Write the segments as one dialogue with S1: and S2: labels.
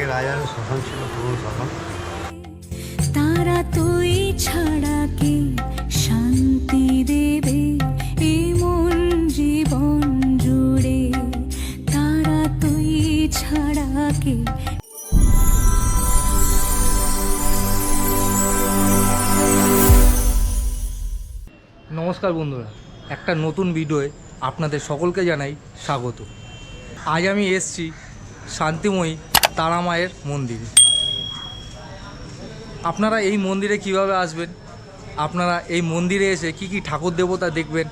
S1: আগে রাজার শাসন ছিল পুরো শাসন
S2: তারা তুই ছাড়া কে শান্তি দেবে? এমন জীবন জুড়ে তারা তুই ছাড়া কে?
S3: নমস্কার বন্ধুরা একটা নতুন ভিডিওয়ে আপনাদের সকলকে জানাই স্বাগত। আজ আমি এসছি শান্তিময়ী তারা মায়ের মন্দির। আপনারা এই মন্দিরে কীভাবে আসবেন? আপনারা এই মন্দিরে এসে কি কি ঠাকুর দেবতা দেখবেন?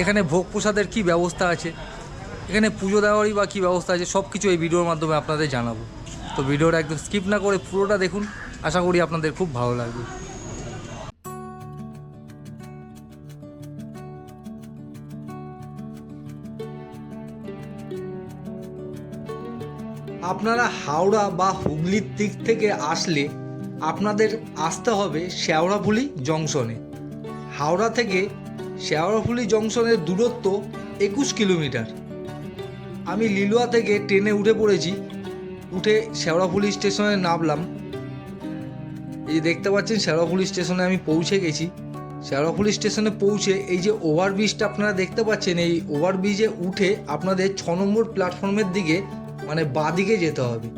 S3: এখানে ভোগ প্রসাদের কী ব্যবস্থা আছে? এখানে পুজো দেওয়ারই বা কী ব্যবস্থা আছে? সব কিছু এই ভিডিওর মাধ্যমে আপনাদের জানাব। তো ভিডিওটা একদম স্কিপ না করে পুরোটা দেখুন। আশা করি আপনাদের খুব ভালো লাগবে। আপনারা হাওড়া বা হুগলির দিক থেকে আসলে আপনাদের আসতে হবে শেওড়াফুলি জংশনে। হাওড়া থেকে শেওড়াফুলি জংশনের দূরত্ব একুশ কিলোমিটার। আমি লিলুয়া থেকে ট্রেনে উঠে পড়েছি, উঠে শেওড়াফুলি স্টেশনে নামলাম। এই দেখতে পাচ্ছেন, শেওড়াফুলি স্টেশনে আমি পৌঁছে গেছি। শেওড়াফুলি স্টেশনে পৌঁছে এই যে ওভারব্রিজটা আপনারা দেখতে পাচ্ছেন, এই ওভারব্রিজে উঠে আপনাদের ছ নম্বর প্ল্যাটফর্মের দিকে মানে বাঁ দিকে যেতে হবে।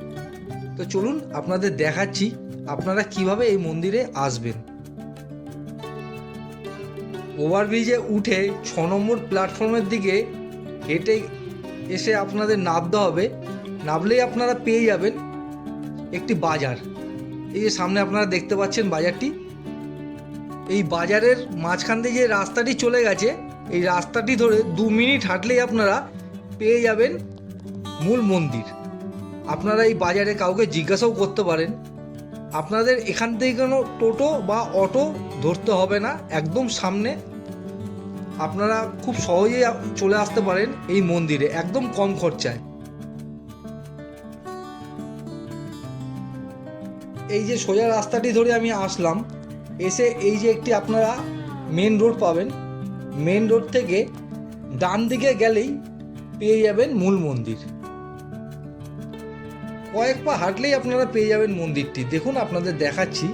S3: তো চলুন আপনাদের দেখাচ্ছি আপনারা কীভাবে এই মন্দিরে আসবেন। ওভারব্রিজে উঠে ছ নম্বর প্ল্যাটফর্মের দিকে হেঁটে এসে আপনাদের নামতে হবে। নামলেই আপনারা পেয়ে যাবেন একটি বাজার। এই যে সামনে আপনারা দেখতে পাচ্ছেন বাজারটি। এই বাজারের মাঝখান দিয়ে যে রাস্তাটি চলে গেছে, এই রাস্তাটি ধরে দু মিনিট হাঁটলেই আপনারা পেয়ে যাবেন মূল মন্দির। আপনারা এই বাজারে কাউকে জিজ্ঞাসাও করতে পারেন। আপনাদের এখান থেকে কোনো টোটো বা অটো ধরতে হবে না, একদম সামনে। আপনারা খুব সহজেই চলে আসতে পারেন এই মন্দিরে, একদম কম খরচায়। এই যে সোজা রাস্তাটি ধরে আমি আসলাম, এসে এই যে একটি আপনারা মেন রোড পাবেন। মেন রোড থেকে ডান দিকে গেলেই পেয়ে যাবেন মূল মন্দির। কয়েক পা হাঁটলেই আপনারা পেয়ে যাবেন মন্দিরটি। দেখুন, আপনাদের দেখাচ্ছি।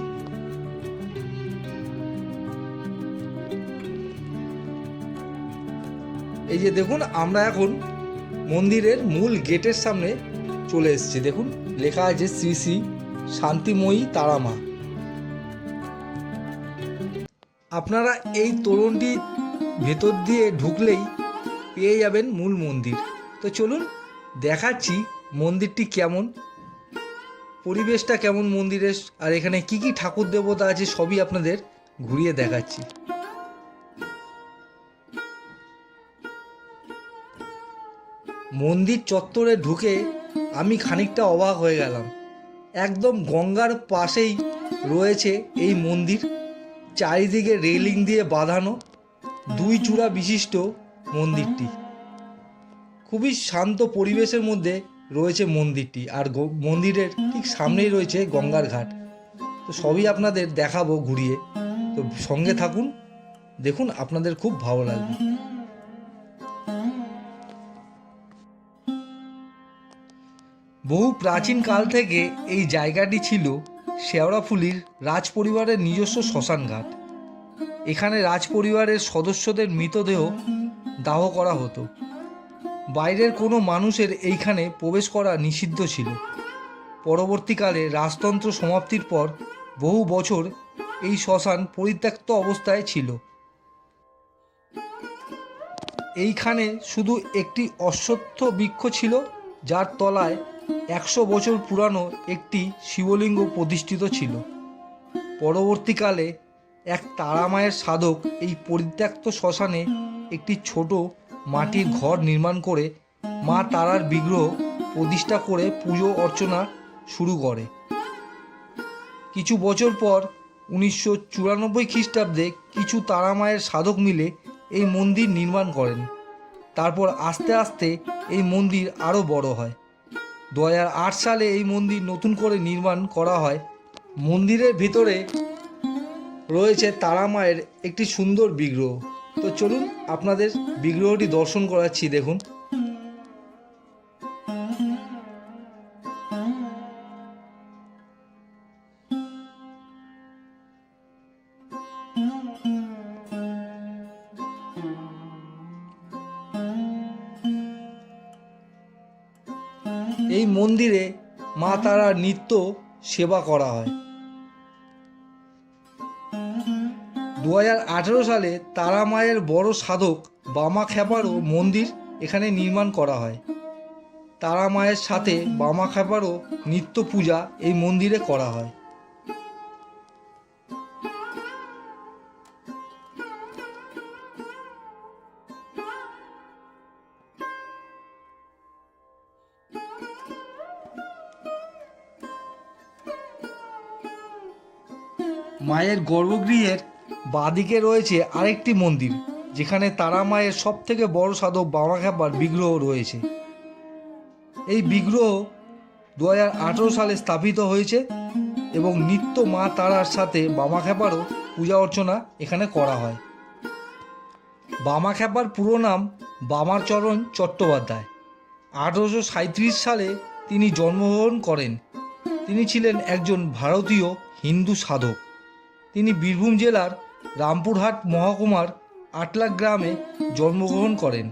S3: এই যে দেখুন, আমরা এখন মন্দিরের মূল গেটের সামনে চলে এসেছি। দেখুন, লেখা আছে শ্রী শ্রী শান্তিময়ী তারামা। আপনারা এই তোরণটি ভেতর দিয়ে ঢুকলেই পেয়ে যাবেন মূল মন্দির। তো চলুন, দেখাচ্ছি মন্দিরটি কেমন। পরিবেশটা কেমন মন্দিরের আর এখানে কি কি ঠাকুর দেবতা আছে সবই আপনাদের ঘুরিয়ে দেখাচ্ছি। মন্দির চত্বরে ঢুকে আমি খানিকটা অবাক হয়ে গেলাম। একদম গঙ্গার পাশেই রয়েছে এই মন্দির। চারিদিকে রেলিং দিয়ে বাঁধানো দুই চূড়া বিশিষ্ট মন্দিরটি। খুবই শান্ত পরিবেশের মধ্যে রয়েছে মন্দিরটি আর মন্দিরের ঠিক সামনেই রয়েছে গঙ্গার ঘাট। তো সবই আপনাদের দেখাবো ঘুরিয়ে। তো সঙ্গে থাকুন, দেখুন আপনাদের খুব ভালো লাগবে। বহু প্রাচীন কাল থেকে এই জায়গাটি ছিল শেওড়াফুলির রাজ পরিবারের নিজস্ব শ্মশান ঘাট। এখানে রাজ পরিবারের সদস্যদের মৃতদেহ দাহ করা হতো। বাইরের কোনো মানুষের এইখানে প্রবেশ করা নিষিদ্ধ ছিল। পরবর্তীকালে রাজতন্ত্র সমাপ্তির পর বহু বছর এই শ্মশান পরিত্যক্ত অবস্থায় ছিল। এইখানে শুধু একটি অশ্বত্থ বৃক্ষ ছিল, যার তলায় একশো বছর পুরানো একটি শিবলিঙ্গ প্রতিষ্ঠিত ছিল। পরবর্তীকালে এক তারামায়ের সাধক এই পরিত্যক্ত শ্মশানে একটি ছোট মাটির ঘর নির্মাণ করে মা তারার বিগ্রহ প্রতিষ্ঠা করে পুজো অর্চনা শুরু করে। কিছু বছর পর উনিশশো চুরানব্বই খ্রিস্টাব্দে কিছু তারামায়ের সাধক মিলে এই মন্দির নির্মাণ করেন। তারপর আস্তে আস্তে এই মন্দির আরও বড় হয়। দু আট সালে এই মন্দির নতুন করে নির্মাণ করা হয়। মন্দিরের ভিতরে রয়েছে তারা মায়ের একটি সুন্দর বিগ্রহ। তো চলুন আপনাদের বিগ্রহটি দর্শন করাচ্ছি, দেখুন। এই মন্দিরে মা তারা নিত্য সেবা করা হয়। দু হাজার আঠেরো সালে তারা মায়ের বড় সাধক বামা খ্যাপারও মন্দির এখানে নির্মাণ করা হয়। তারা মায়ের সাথে বামা খ্যাপারও নিত্য পূজা এই মন্দিরে করা হয়। মায়ের গর্ভগৃহের বাদিকে রয়েছে আরেকটি মন্দির, যেখানে তারা মায়ের সব থেকে বড় সাধক বাবা খ্যাপার বিগ্রহ রয়েছে। এই বিগ্রহ দু হাজার আঠেরো সালে স্থাপিত হয়েছে এবং নিত্য মা তারার সাথে বামা খ্যাপারও পূজা অর্চনা এখানে করা হয়। বামা খ্যাপার পুরো নাম বামাচরণ চট্টোপাধ্যায়। আঠেরোশো সালে তিনি জন্মগ্রহণ করেন। তিনি ছিলেন একজন ভারতীয় হিন্দু সাধক। তিনি বীরভূম জেলার রামপুরহাট মহকুমার আটলাক গ্রামে জন্মগ্রহণ করেন।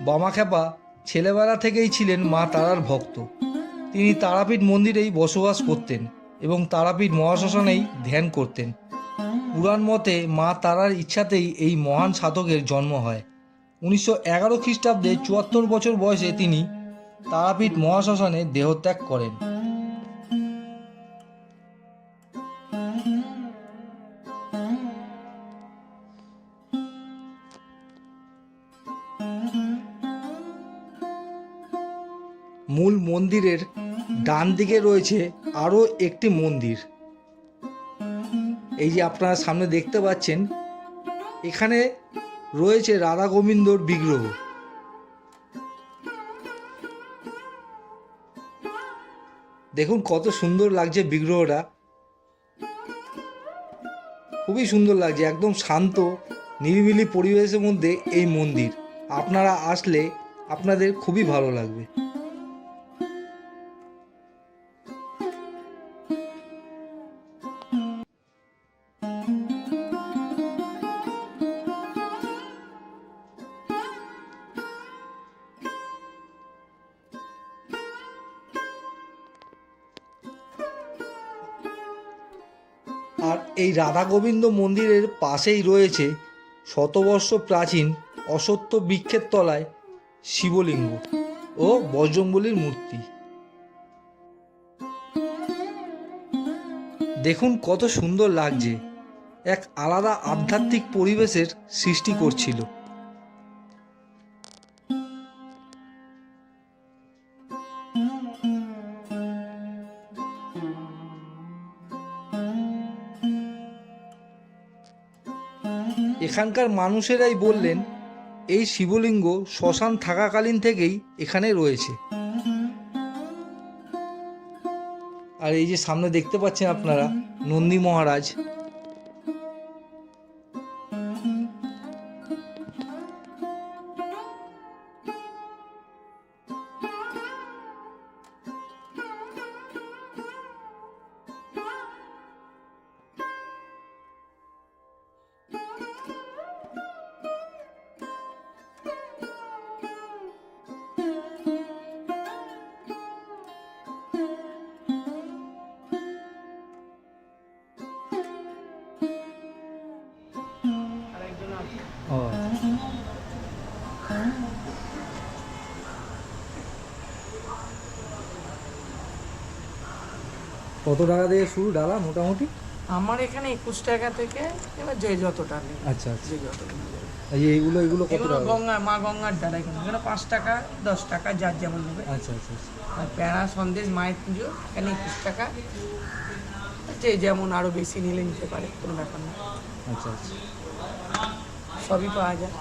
S3: বামাখ্যাপা ছেলেবেলা থেকেই ছিলেন মা তারার ভক্ত। তিনি তারাপীঠ মন্দিরেই বসবাস করতেন এবং তারাপীঠ মহাশ্মশানেই ধ্যান করতেন। পুরাণ মতে মা তারার ইচ্ছাতেই এই মহান সাধকের জন্ম হয়। উনিশশো এগারো খ্রিস্টাব্দে চুয়াত্তর বছর বয়সে তিনি তারাপীঠ মহাশ্মশানে দেহত্যাগ করেন। মূল মন্দিরের ডান দিকে রয়েছে আরও একটি মন্দির। এই যে আপনারা সামনে দেখতে পাচ্ছেন, এখানে রয়েছে রাধা গোবিন্দর বিগ্রহ। দেখুন কত সুন্দর লাগছে বিগ্রহটা। খুবই সুন্দর লাগছে, একদম শান্ত, নিরিবিলি পরিবেশের মধ্যে এই মন্দির। আপনারা আসলে আপনাদের খুবই ভালো লাগবে। এই রাধা গোবিন্দ মন্দিরের পাশেই রয়েছে শতবর্ষ প্রাচীন অসত্য বৃক্ষের তলায় শিবলিঙ্গ ও বজ্রম্বলীর মূর্তি। দেখুন কত সুন্দর লাগছে। এক আলাদা আধ্যাত্মিক পরিবেশের সৃষ্টি করছিল। এখানকার মানুষেরাই বললেন, এই শিবলিঙ্গ শ্মশান থাকাকালীন থেকেই এখানে রয়েছে। আর এই যে সামনে দেখতে পাচ্ছেন আপনারা, নন্দী মহারাজ কত টাকা দিয়ে শুরু ডালা মোটামুটি?
S4: আমার এখানে একুশ টাকা থেকে এবার যে যতটা নেই
S3: আচ্ছা আচ্ছা।
S4: যে যতটা
S3: এই এইগুলো এগুলো কত টাকা?
S4: গঙ্গা মা গঙ্গার ডালা এখানে। এখানে পাঁচ টাকা দশ টাকা যার যেমন নেবে
S3: আচ্ছা আচ্ছা আচ্ছা।
S4: আর প্যাড়া সন্দেশ মায়ের পুজো এখানে একুশ টাকা। যে যেমন আরও বেশি নিলে নিতে পারে কোনো ব্যাপার না।
S3: আচ্ছা আচ্ছা।
S4: সবই পাওয়া যায়।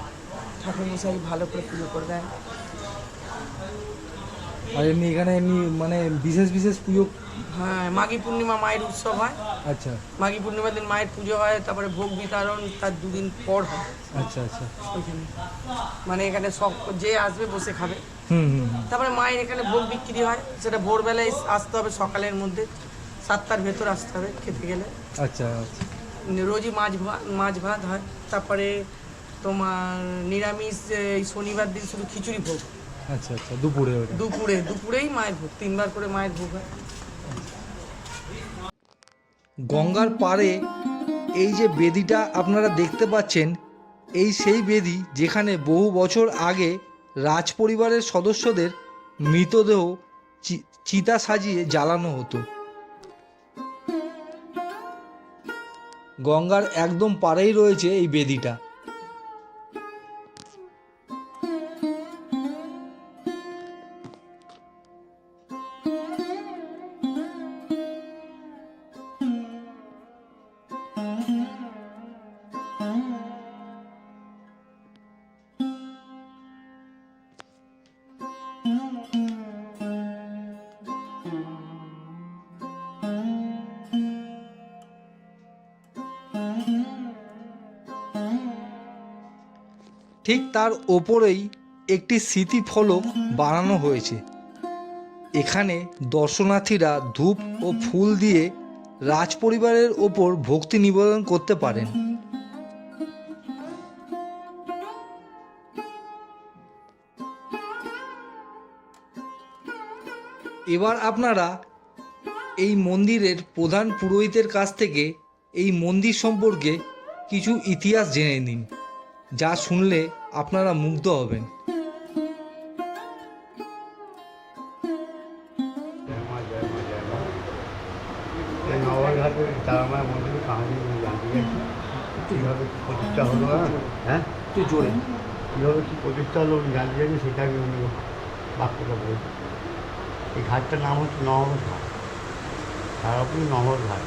S4: ঠাকুর মশাই ভালো করে পুজো করে দেয়।
S3: আর এমনি এখানে এমনি মানে বিশেষ বিশেষ পুজো?
S4: হ্যাঁ মাঘী পূর্ণিমা মায়ের উৎসব হয়।
S3: আচ্ছা।
S4: মাঘী পূর্ণিমার দিন মায়ের পুজো হয় তারপরে ভোগ বিতরণ তার দুদিন পর হয়।
S3: আচ্ছা আচ্ছা।
S4: ওইখানে। মানে এখানে সব যে আসবে বসে খাবে।
S3: হুম হুম হুম।
S4: তারপরে মায়ের এখানে ভোগ বিক্রি হয় সেটা ভোরবেলায় আসতে হবে সকালের মধ্যে। সাতটার ভেতর আসতে হবে খেতে গেলে।
S3: আচ্ছা আচ্ছা।
S4: রোজই মাছ ভাত মাছ ভাত হয় তারপরে তোমার নিরামিষ এই শনিবার দিন শুধু খিচুড়ি ভোগ।
S3: আচ্ছা আচ্ছা দুপুরে
S4: দুপুরে দুপুরেই মায়ের ভোগ তিনবার করে মায়ের ভোগ হয়।
S3: গঙ্গার পাড়ে এই যে বেদিটা আপনারা দেখতে পাচ্ছেন এই সেই বেদি যেখানে বহু বছর আগে রাজ পরিবারের সদস্যদের মৃতদেহ চি- চিতা সাজিয়ে জ্বালানো হতো। গঙ্গার একদম পাড়েই রয়েছে এই বেদিটা। ঠিক তার ওপরেই একটি স্মৃতিফলক বানানো হয়েছে। এখানে দর্শনার্থীরা ধূপ ও ফুল দিয়ে রাজপরিবারের ওপর ভক্তি নিবেদন করতে পারেন। এবার আপনারা এই মন্দিরের প্রধান পুরোহিতের কাছ থেকে এই মন্দির সম্পর্কে কিছু ইতিহাস জেনে নিন যা শুনলে আপনারা মুগ্ধ হবেন।
S1: তারামায় প্রতিষ্ঠা হলো হ্যাঁ
S3: তুই জোরে।
S1: কীভাবে কী প্রতিষ্ঠা হলো জানতে জানি সেটা আমি অন্য বাক্যটা বলছি এই ঘাটটার নাম হচ্ছে নহর ঘাট। তারাপুর নহর ঘাট।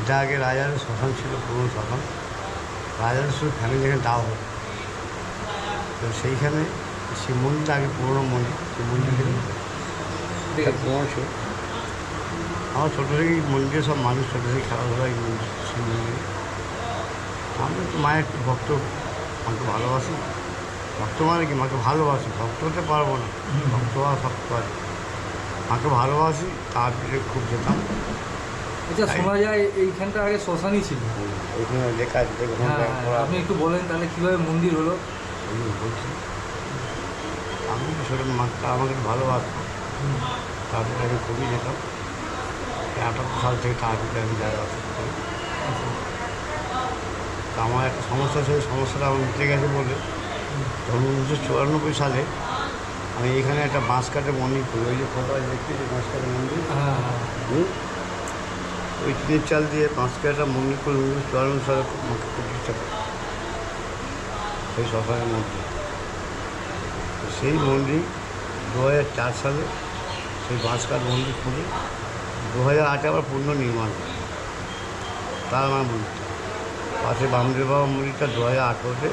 S1: এটা আগে রাজার শ্মশান ছিল পুরনো শ্মশান। রাজার শুধু ফ্যামিলি এখানে দাও হতো। তো সেইখানে শিব মন্দিরটা আগে পুরোনো মন্দির শিব মন্দির পৌঁছ আমার ছোটো থেকেই মন্দিরে সব মানুষ ছোটো থেকে খেলাধুলা এই মন্দির শিব মন্দিরে। আমি তো মায়ের একটু ভক্ত মাকে ভালোবাসি। ভক্ত মানে কি? মাকে ভালোবাসি। ভক্ত হতে পারব না। ভক্ত হওয়া ভক্ত আছে মাকে ভালোবাসি তার দিকে খুব যেতাম।
S3: আচ্ছা শোনা যায় এইখানটা আগে শ্মশানই ছিল।
S1: ওইখানে লেখা আছে দেখুন
S3: হ্যাঁ আপনি একটু বলেন তাহলে কীভাবে মন্দির হলো?
S1: আমি বলছি আমি ছোটো মাকে আমাকে ভালোবাসতো। তারপরে আমি খুবই যেতাম। আটাত্তর সাল থেকে তার দিকে আমি জায়গা তা আমার একটা সমস্যা ছিল সমস্যাটা আমার মিটে গেছে বলে। তখন উনিশশো চুরানব্বই সালে আমি এখানে একটা বাঁশ কাঠের মন্দির করি। ওই যে ফটোয় দেখছি যে বাঁশ কাঠের মন্দির?
S3: হ্যাঁ
S1: হুম? ওই টিনের চাল দিয়ে কাটা মন্দির করে। চুয়ান্ন সালে প্রতিষ্ঠা করে। সেই শ্মশানের মধ্যে। সেই মন্দির দু হাজার চার সালে সেই বাঁশকাঠ মন্দির খুলে দু হাজার আটে আবার পূর্ণ নির্মাণ হয়। তার আমার মন্দিরটা পাশে বামদেব বাবা মন্দিরটা দু হাজার আঠেরোতে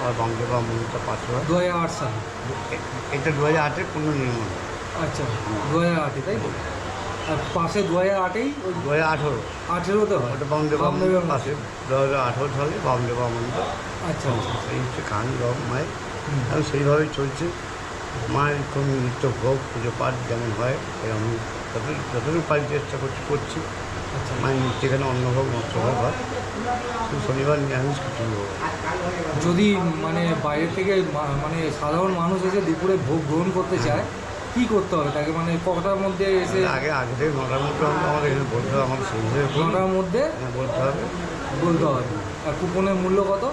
S1: বাবা মন্দিরটা পাশে হয়
S3: দু হাজার আট সালে।
S1: এটা দু হাজার আটের পূর্ণ নির্মাণ।
S3: আচ্ছা দু হাজার আটে তাই তো? আর পাশে দু হাজার আটেই ওই
S1: দু হাজার আঠেরো।
S3: আঠেরোতে হয়?
S1: ওটা বামদেব মন্দির পাশে দু হাজার আঠেরো সালে বামদেব মন্দির
S3: আচ্ছা আচ্ছা।
S1: এই হচ্ছে কাহানি রকম মায়ের।
S3: হুম।
S1: এবং সেইভাবেই চলছে। মায়ের কোনো নিত্য ভোগ পুজো পাঠ যেমন হয় এরকম যতটুকু যতটুকু পারি চেষ্টা করছি করছি। মায়ের নিত্য এখানে অন্নভোগ হয় শনিবার নিরামিষ কিছু
S3: যদি মানে বাইরে থেকে মানে সাধারণ মানুষ এসে দুপুরে ভোগ গ্রহণ করতে চায় কি করতে হবে তাকে? মানে কটার মধ্যে এসে
S1: আগে আগে থেকে নটার মধ্যে আমরা আমাদের এখানে বলতে হবে আমাদের
S3: নটার মধ্যে
S1: হ্যাঁ, বলতে হবে।
S3: বলতে হবে। আর কুপনের মূল্য কত?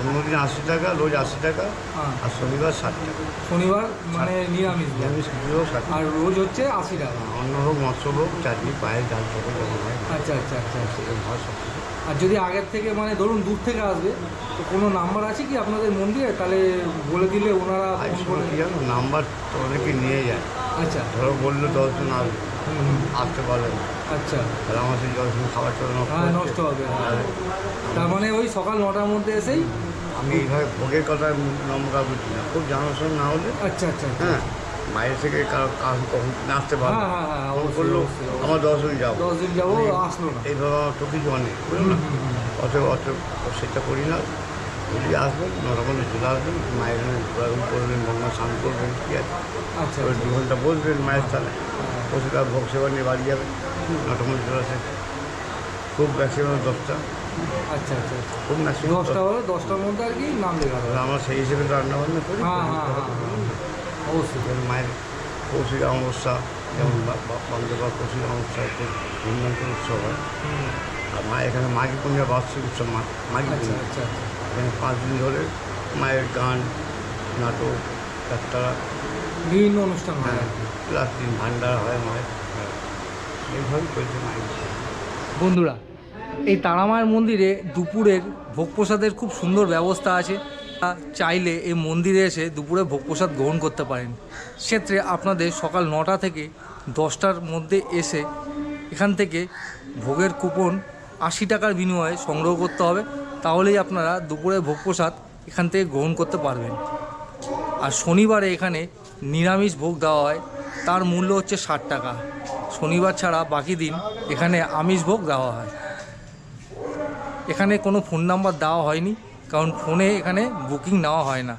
S1: অন্যদিন আশি টাকা রোজ আশি টাকা
S3: হ্যাঁ।
S1: আর শনিবার ষাট টাকা।
S3: শনিবার মানে নিরামিষ
S1: নিরামিষ কিছু ষাট।
S3: আর রোজ হচ্ছে আশি টাকা।
S1: অন্য হোক মৎস্য হোক চাটনি পায়েস ডাল যেমন হয়।
S3: আচ্ছা আচ্ছা আচ্ছা।
S1: সেরকম হয় সব
S3: আর যদি আগের থেকে মানে ধরুন দূর থেকে আসবে তো কোনো নাম্বার আছে কি আপনাদের মন্দিরে? তাহলে বলে দিলে ওনারা
S1: কি জানো নাম্বার তোদেরকে নিয়ে যায়।
S3: আচ্ছা।
S1: ধরো বলল দশজন আসবে আসতে পারবে না।
S3: আচ্ছা।
S1: তাহলে আমার সেই দশজন খাবার চলে নষ্ট
S3: হ্যাঁ নষ্ট হবে হ্যাঁ। তার মানে ওই সকাল নটার মধ্যে এসেই
S1: আমি এইভাবে ভোগের কথা নম্বর বুঝি না। খুব জানাশোনা না হলে
S3: আচ্ছা আচ্ছা আচ্ছা।
S1: হ্যাঁ বাইরে থেকে কারও কারণ কখন আসতে পারবে
S3: হ্যাঁ
S1: ফোন করল। আমার দশজন যাব।
S3: দশ দিন যাব আসলো না।
S1: এইভাবে আমার তো কিছু অনেক বুঝলো অত অত সেটা করি না। যদি আসবেন নটার মধ্যে চলে আসবেন মায়ের ঘোরাঘুরি করবেন গঙ্গা স্নান করবেন ঠিক আছে?
S3: আচ্ছা আচ্ছা।
S1: দু ঘণ্টা বসবেন মায়ের স্থানে। বসে তার ভোগ সেবা নিয়ে বাড়ি যাবেন। নটার মধ্যে চলে আসে খুব ম্যাক্সিমাম দশটা।
S3: আচ্ছা আচ্ছা আচ্ছা।
S1: খুব না
S3: দশটা হলো দশটার মধ্যে আর কি নাম লেখা
S1: আমরা সেই হিসেবে রান্না বান্না করি
S3: হ্যাঁ হ্যাঁ হ্যাঁ হ্যাঁ। অবশ্যই।
S1: মায়ের কৌশিক অমাবস্যা যেমন বন্ধবার কৌশিক অমাবস্যা ধুমধাম উৎসব হয়। আর মা এখানে মাঘী পূর্ণিমা বার্ষিক উৎসব মা মাঘী
S3: আচ্ছা
S1: পূর্ণিমা।
S3: আচ্ছা
S1: এখানে পাঁচ দিন ধরে মায়ের গান নাটক যাত্রা।
S3: বিভিন্ন অনুষ্ঠান হয়।
S1: প্লাস দিন ভান্ডার হয় মায়ের। হ্যাঁ। এইভাবেই চলছে মায়ের।
S3: বন্ধুরা, এই তারামায়ের মন্দিরে দুপুরের ভোগ প্রসাদের খুব সুন্দর ব্যবস্থা আছে। চাইলে এই মন্দিরে এসে দুপুরে ভোগ প্রসাদ গ্রহণ করতে পারেন। সেক্ষেত্রে আপনাদের সকাল নটা থেকে দশটার মধ্যে এসে এখান থেকে ভোগের কুপন আশি টাকার বিনিময়ে সংগ্রহ করতে হবে। তাহলেই আপনারা দুপুরে ভোগ প্রসাদ এখান থেকে গ্রহণ করতে পারবেন। আর শনিবারে এখানে নিরামিষ ভোগ দেওয়া হয়। তার মূল্য হচ্ছে ষাট টাকা। শনিবার ছাড়া বাকি দিন এখানে আমিষ ভোগ দেওয়া হয়। এখানে কোনো ফোন নাম্বার দেওয়া হয়নি, কারণ ফোনে এখানে বুকিং নেওয়া হয় না।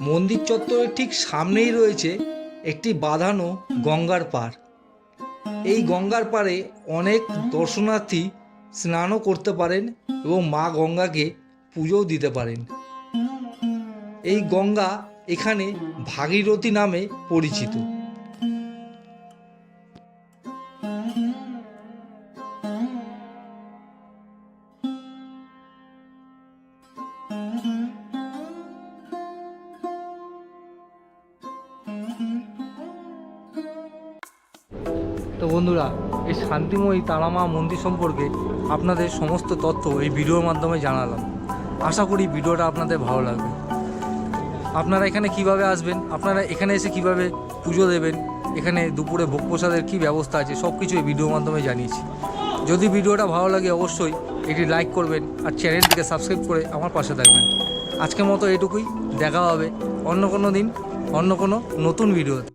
S3: মন্দির চত্বরের ঠিক সামনেই রয়েছে একটি বাঁধানো গঙ্গার পাড়। এই গঙ্গার পাড়ে অনেক দর্শনার্থী স্নানও করতে পারেন এবং মা গঙ্গাকে পুজোও দিতে পারেন। এই গঙ্গা এখানে ভাগীরথী নামে পরিচিত। বন্ধুরা, এই শান্তিময়ী তারামা মন্দির সম্পর্কে আপনাদের সমস্ত তথ্য এই ভিডিওর মাধ্যমে জানালাম। আশা করি ভিডিওটা আপনাদের ভালো লাগবে। আপনারা এখানে কীভাবে আসবেন? আপনারা এখানে এসে কীভাবে পুজো দেবেন? এখানে দুপুরে ভোগ প্রসাদের কী ব্যবস্থা আছে? সব কিছু এই ভিডিওর মাধ্যমে জানিয়েছি। যদি ভিডিওটা ভালো লাগে অবশ্যই এটি লাইক করবেন আর চ্যানেলটিকে সাবস্ক্রাইব করে আমার পাশে থাকবেন। আজকের মতো এটুকুই। দেখা হবে অন্য কোনো দিন, অন্য কোনো নতুন ভিডিওতে।